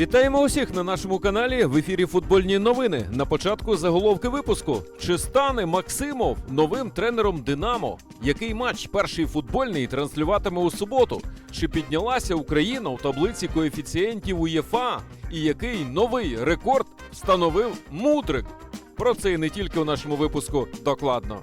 Вітаємо усіх на нашому каналі в ефірі Футбольні новини. На початку заголовки випуску. Чи стане Максимов новим тренером Динамо? Який матч перший футбольний транслюватиме у суботу? Чи піднялася Україна у таблиці коефіцієнтів УЄФА? І який новий рекорд встановив Мудрик? Про це і не тільки у нашому випуску докладно.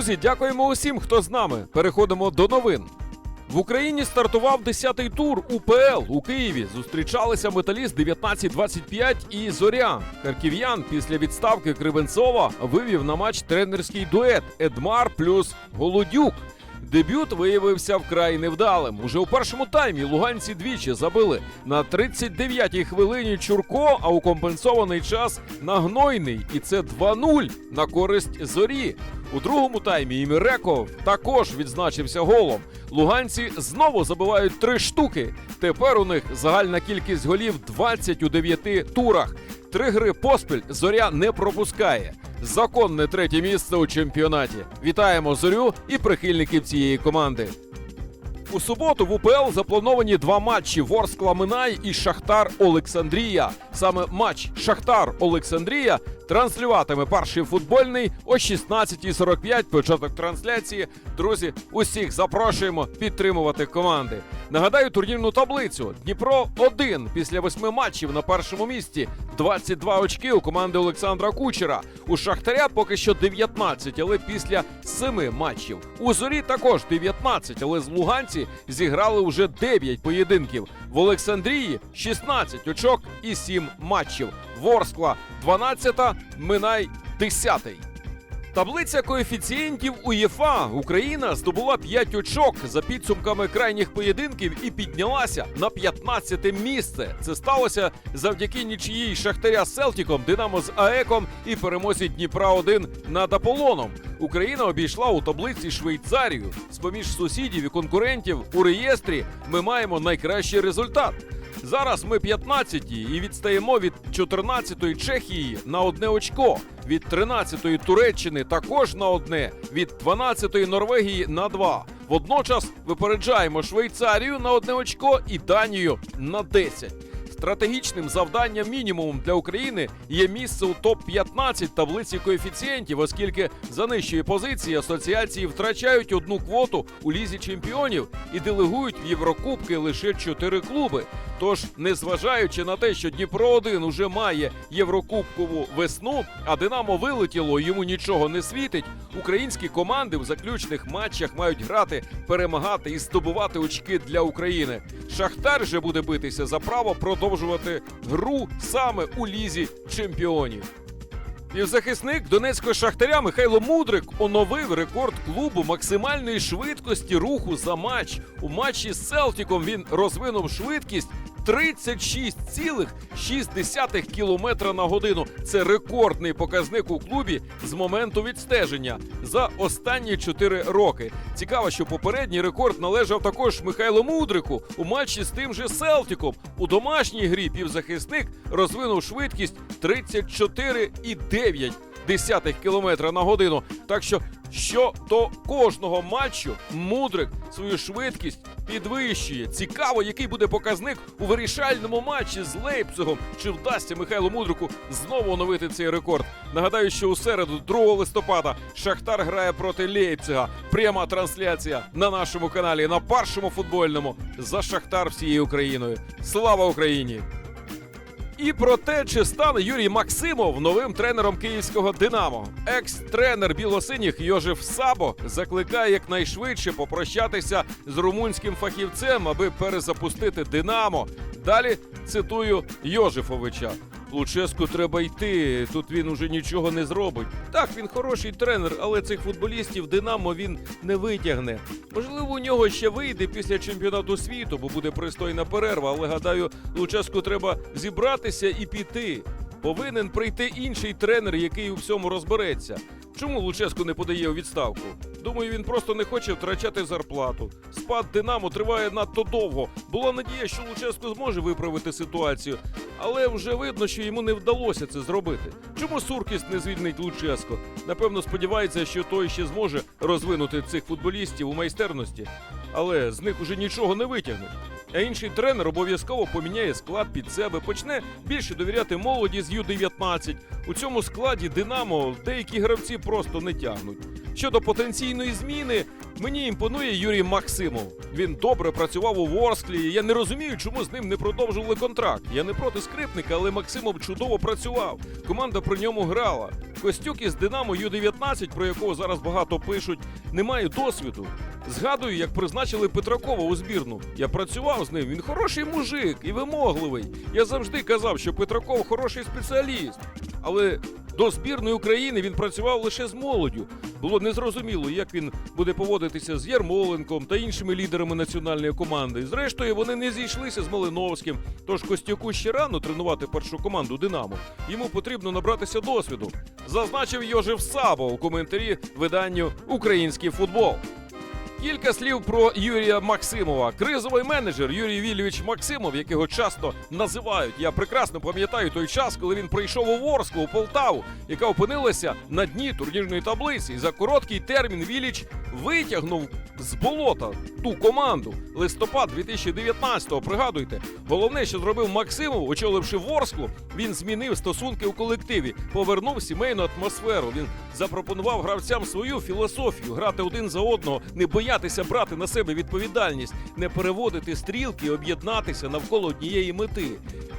Друзі, дякуємо усім, хто з нами. Переходимо до новин. В Україні стартував 10-й тур УПЛ у Києві. Зустрічалися металіст 19-25 і Зоря. Харків'ян після відставки Кривенцова вивів на матч тренерський дует Едмар плюс Голодюк. Дебют виявився вкрай невдалим. Уже у першому таймі луганці двічі забили на 39-й хвилині Чурко, а у компенсований час на гнойний. І це 2-0 на користь зорі. У другому таймі Іміреков також відзначився голом. Луганці знову забивають три штуки. Тепер у них загальна кількість голів 20 у 9 турах. Три гри поспіль зоря не пропускає. Законне третє місце у чемпіонаті. Вітаємо зорю і прихильників цієї команди. У суботу в УПЛ заплановані два матчі Ворскла Минай і Шахтар Олександрія. Саме матч Шахтар Олександрія транслюватиме перший футбольний о 16.45. Початок трансляції. Друзі, усіх запрошуємо підтримувати команди. Нагадаю турнірну таблицю. Дніпро 1 після восьми матчів на першому місці. 22 очки у команди Олександра Кучера. У Шахтаря поки що 19, але після семи матчів. У зорі також 19, але з Луганці зіграли вже 9 поєдинків. В Олександрії 16 очок і 7 матчів. Ворскла 12, Минай 10-й. Таблиця коефіцієнтів УЄФА Україна здобула 5 очок за підсумками крайніх поєдинків і піднялася на 15 місце. Це сталося завдяки нічиїй Шахтаря з Селтіком, Динамо з АЕКом і перемозі Дніпра 1 над Аполлоном. Україна обійшла у таблиці Швейцарію. З поміж сусідів і конкурентів у реєстрі ми маємо найкращий результат. Зараз ми 15-ті і відстаємо від 14-ї Чехії на одне очко, від 13-ї Туреччини також на одне, від 12-ї Норвегії на два. Водночас випереджаємо Швейцарію на одне очко і Данію на 10. Стратегічним завданням мінімумом для України є місце у топ-15 таблиці коефіцієнтів, оскільки за нижчої позиції асоціації втрачають одну квоту у лізі чемпіонів і делегують в Єврокубки лише чотири клуби. Тож, незважаючи на те, що Дніпро 1 уже має єврокубкову весну, а Динамо вилетіло, йому нічого не світить. Українські команди в заключних матчах мають грати, перемагати і здобувати очки для України. Шахтар же буде битися за право продовжувати гру саме у лізі чемпіонів. Півзахисник донецького шахтаря Михайло Мудрик оновив рекорд клубу максимальної швидкості руху за матч. У матчі з Селтіком він розвинув швидкість 36,6 км на годину. Це рекордний показник у клубі з моменту відстеження за останні 4 роки. Цікаво, що попередній рекорд належав також Михайлу Мудрику у матчі з тим же Селтіком. У домашній грі півзахисник розвинув швидкість 34,9 десятих кілометра на годину. Так що що до кожного матчу Мудрик свою швидкість підвищує. Цікаво, який буде показник у вирішальному матчі з Лейпцигом. Чи вдасться Михайлу Мудрику знову оновити цей рекорд? Нагадаю, що у середу, 2 листопада, Шахтар грає проти Лейпцига. Пряма трансляція на нашому каналі на першому футбольному за Шахтар всією Україною. Слава Україні! І про те, чи стане Юрій Максимов новим тренером київського Динамо. Екс-тренер білосиніх Йожев Сабо закликає якнайшвидше попрощатися з румунським фахівцем, аби перезапустити Динамо. Далі цитую Йожефовича. Луческу треба йти. Тут він уже нічого не зробить. Так, він хороший тренер, але цих футболістів Динамо він не витягне. Можливо, у нього ще вийде після чемпіонату світу, бо буде пристойна перерва. Але гадаю, Луческу треба зібратися і піти. Повинен прийти інший тренер, який у всьому розбереться. Чому Луческу не подає у відставку? Думаю, він просто не хоче втрачати зарплату. Спад Динамо триває надто довго. Була надія, що Луческу зможе виправити ситуацію, але вже видно, що йому не вдалося це зробити. Чому Суркіс не звільнить Луческо? Напевно, сподівається, що той ще зможе розвинути цих футболістів у майстерності, але з них уже нічого не витягнуть. А інший тренер обов'язково поміняє склад під себе, почне більше довіряти молоді з Ю-19. У цьому складі Динамо деякі гравці просто не тягнуть. Щодо потенційної зміни, мені імпонує Юрій Максимов. Він добре працював у Ворсклі. Я не розумію, чому з ним не продовжували контракт. Я не проти скрипника, але Максимов чудово працював. Команда при ньому грала. Костюк із Динамо Ю-19, про якого зараз багато пишуть, не має досвіду. Згадую, як призначили Петракова у збірну. Я працював з ним. Він хороший мужик і вимогливий. Я завжди казав, що Петраков хороший спеціаліст. Але до збірної України він працював лише з молоддю. Було незрозуміло, як він буде поводитися з Ярмоленком та іншими лідерами національної команди. Зрештою, вони не зійшлися з Малиновським. Тож Костюку ще рано тренувати першу команду Динамо. Йому потрібно набратися досвіду. Зазначив Йожев Сабо у коментарі виданню Український футбол. Кілька слів про Юрія Максимова. Кризовий менеджер Юрій Вільович Максимов, якого часто називають. Я прекрасно пам'ятаю той час, коли він прийшов у Ворсклу, у Полтаву, яка опинилася на дні турнірної таблиці. І за короткий термін Віліч витягнув з болота ту команду. Листопад 2019-го, Пригадуйте, головне, що зробив Максимов, очоливши Ворсклу, він змінив стосунки у колективі, повернув сімейну атмосферу. Він запропонував гравцям свою філософію грати один за одного, не боятися брати на себе відповідальність, не переводити стрілки, об'єднатися навколо однієї мети.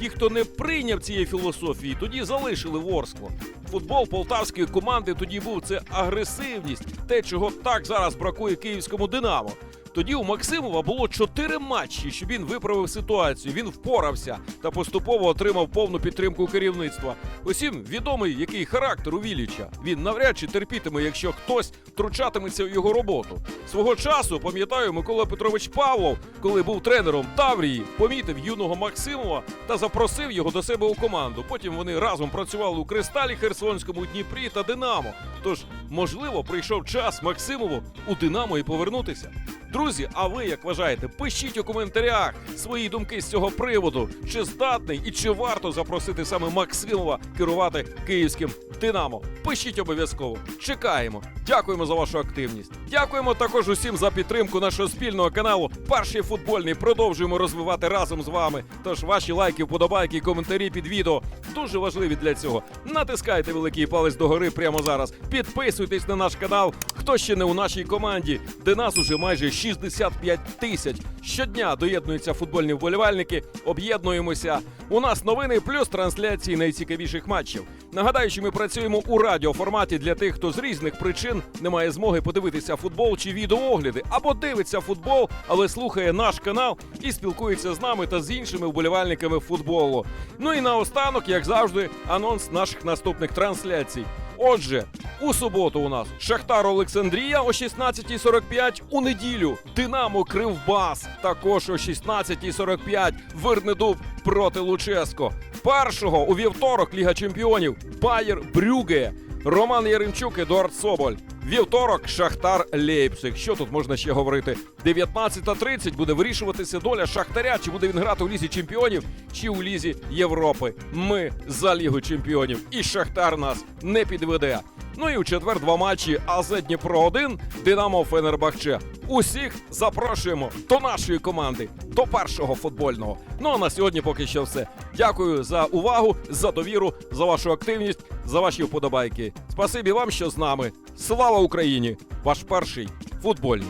Ті, хто не прийняв цієї філософії, тоді залишили Ворскло. Футбол полтавської команди тоді був це агресивність, те, чого так зараз бракує київському Динамо. Тоді у Максимова було чотири матчі, щоб він виправив ситуацію. Він впорався та поступово отримав повну підтримку керівництва. Усім відомий, який характер у Віліча. Він навряд чи терпітиме, якщо хтось втручатиметься в його роботу. Свого часу пам'ятаю, Микола Петрович Павлов, коли був тренером Таврії, помітив юного Максимова та запросив його до себе у команду. Потім вони разом працювали у Кристалі Херсонському Дніпрі та Динамо. Тож, можливо, прийшов час Максимову у Динамо і повернутися. Друзі, а ви як вважаєте? Пишіть у коментарях свої думки з цього приводу. Чи здатний і чи варто запросити саме Максимова керувати київським Динамо? Пишіть обов'язково. Чекаємо. Дякуємо за вашу активність. Дякуємо також усім за підтримку нашого спільного каналу. Перший футбольний продовжуємо розвивати разом з вами. Тож ваші лайки, вподобайки коментарі під відео дуже важливі для цього. Натискайте великий палець догори прямо зараз. Підписуйтесь на наш канал. Хто ще не у нашій команді, де нас уже майже 65 тисяч. Щодня доєднуються футбольні вболівальники. Об'єднуємося. У нас новини плюс трансляції найцікавіших матчів. Нагадаю, що ми працюємо у радіоформаті для тих, хто з різних причин не має змоги подивитися футбол чи відеоогляди, або дивиться футбол, але слухає наш канал і спілкується з нами та з іншими вболівальниками футболу. Ну і наостанок, як завжди, анонс наших наступних трансляцій. Отже, у суботу у нас Шахтар Олександрія о 16.45, у неділю Динамо Кривбас також о 16.45, Вернедуб проти Луческо. Першого у вівторок Ліга Чемпіонів Байер Брюге, Роман Яремчук, Едуард Соболь. Вівторок Шахтар Лейпциг. Що тут можна ще говорити? 19.30 буде вирішуватися доля Шахтаря, чи буде він грати у лізі чемпіонів, чи у лізі Європи. Ми за Лігу чемпіонів. І Шахтар нас не підведе. Ну і у четвер два матчі АЗ Дніпро 1 Динамо Фенербахче. Усіх запрошуємо до нашої команди, до першого футбольного. Ну а на сьогодні поки що все. Дякую за увагу, за довіру, за вашу активність, за ваші вподобайки. Спасибі вам, що з нами. Слава Україні! Ваш перший футбольний.